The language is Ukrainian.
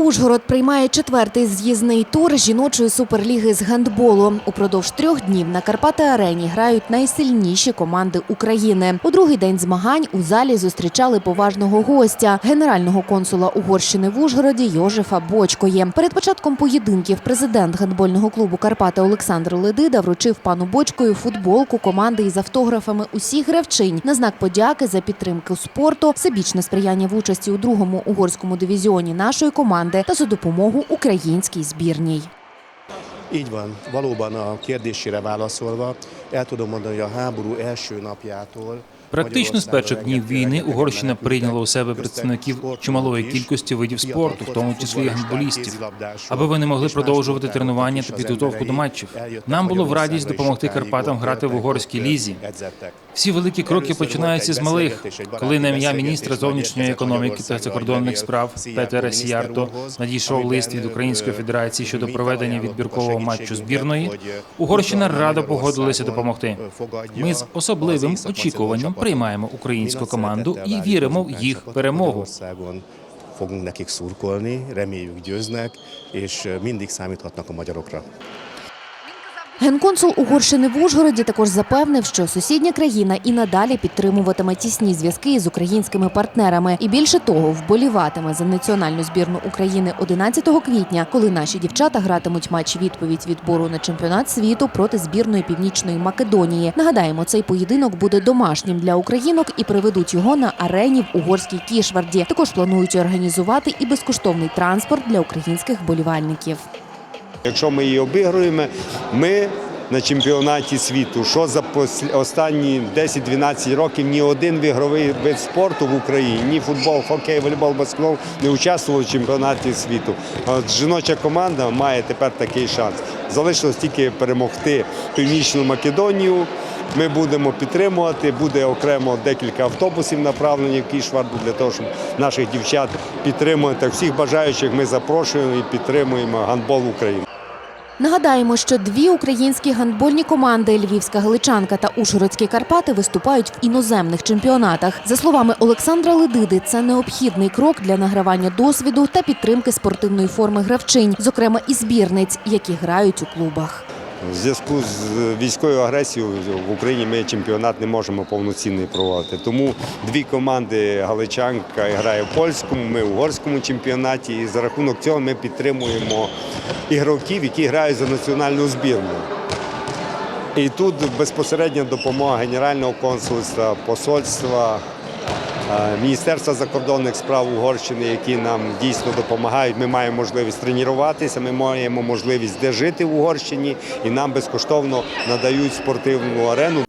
Ужгород приймає четвертий з'їзний тур жіночої суперліги з гандболу. Упродовж трьох днів на Карпати Арені грають найсильніші команди України. У другий день змагань у залі зустрічали поважного гостя генерального консула Угорщини в Ужгороді Йожефа Бочкоє. Перед початком поєдинків президент гандбольного клубу Карпати Олександр Ледида вручив пану Бочкою футболку команди із автографами усіх гравчинь на знак подяки за підтримку спорту, всебічне сприяння в участі у другому угорському дивізіоні нашої команди та за допомогу українській збірній. Így van, valóban a kérdésére válaszolva, el tudom mondani, hogy a háború első napjától Практично з перших днів війни Угорщина прийняла у себе представників чималої кількості видів спорту, в тому числі гандболістів, аби вони могли продовжувати тренування та підготовку до матчів. Нам було в радість допомогти Карпатам грати в угорській лізі. Всі великі кроки починаються з малих. Коли на ім'я міністра зовнішньої економіки та закордонних справ Петера Сіярто надійшов лист від Української Федерації щодо проведення відбіркового матчу збірної, Угорщина радо погодилася допомогти. Ми з особливим очікуванням приймаємо українську команду і віримо в їх перемогу. Fogunk nekik szurkolni, reméljük győznek, és mindig számíthatnak a magyarokra. Генконсул Угорщини в Ужгороді також запевнив, що сусідня країна і надалі підтримуватиме тісні зв'язки із українськими партнерами, і більше того, вболіватиме за національну збірну України 11 квітня, коли наші дівчата гратимуть матч відповідь відбору на чемпіонат світу проти збірної північної Македонії. Нагадаємо, цей поєдинок буде домашнім для українок і приведуть його на арені в угорській Кішварді. Також планують організувати і безкоштовний транспорт для українських вболівальників. Якщо ми її обігруємо, ми на чемпіонаті світу, що за останні 10-12 років ні один вігровий вид спорту в Україні, ні футбол, хокей, волейбол, баскетбол не участвував у чемпіонаті світу. От жіноча команда має тепер такий шанс. Залишилось тільки перемогти Північну Македонію. Ми будемо підтримувати. Буде окремо декілька автобусів направлені в Кішварду для того, щоб наших дівчат підтримувати. Всіх бажаючих ми запрошуємо і підтримуємо гандбол України. Нагадаємо, що дві українські гандбольні команди Львівська Галичанка та Ужгородські Карпати виступають в іноземних чемпіонатах. За словами Олександра Ледиди, це необхідний крок для награвання досвіду та підтримки спортивної форми гравчинь, зокрема і збірниць, які грають у клубах. В зв'язку з військовою агресією в Україні ми чемпіонат не можемо повноцінний проводити. Тому дві команди Галичанка грає в польському, ми в угорському чемпіонаті. І за рахунок цього ми підтримуємо ігроків, які грають за національну збірну. І тут безпосередня допомога Генерального консульства, посольства, е, Міністерства закордонних справ Угорщини, які нам дійсно допомагають. Ми маємо можливість тренуватися, ми маємо можливість де жити в Угорщині, і нам безкоштовно надають спортивну арену.